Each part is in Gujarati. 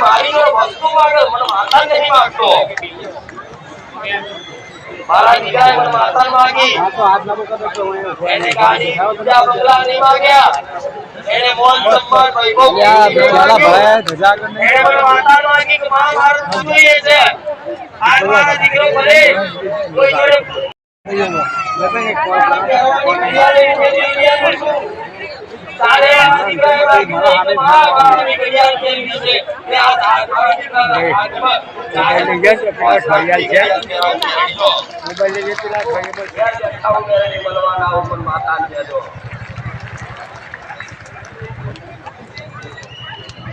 મારી વસ્તુ માંગે, મને માતા નહીં માંગતો. મારા દીકરાએ મને માતા માંગી એને ગાડી બીજા બંગલા નહીં માંગ્યા એને મોલ સન્માન વૈભવ. એને પણ માતા માંગી કે મા મારે જોઈએ છે? આજ મારો દીકરો ભલે. કોઈ જોડે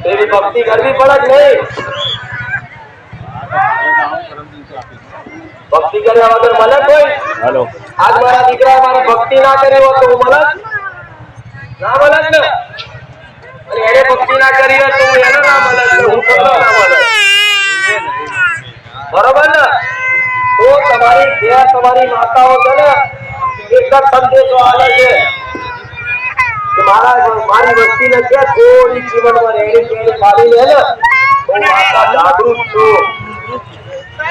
એવી ભક્તિ કરવી પડે જ નહીં. ભક્તિ કર્યા વગર મને કોઈ હેલો. આજ મારા દીકરા મારી ભક્તિ ના કરી હોત તો હું મળત ના મળત ને અને એને ના તો હું એને ના તો હું તમને ના બરોબર ને? તમારી ઘેર તમારી માતાઓ છે ને, એક જ સંદેશો આવે છે મારા મારી વસ્તીને છે થોડી જીવનમાં રેડી કહેણી ખાલી છે ને માતા જાગૃત છું.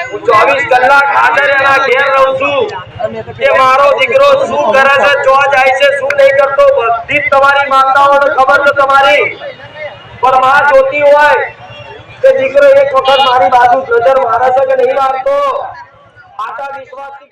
હું ચોવીસ કલાક હાજર એના ઘેર રહું છું. કે મારો દીકરો શું કરે છે ચો જાય છે શું નહીં કરતો બધી તમારી માતાઓને ખબર છે તમારી. પણ માં જોતી હોય કે દીકરો એક વખત મારી બાજુ નજર મારે છે કે નહીં મારતો? આટલા વિશ્વાસથી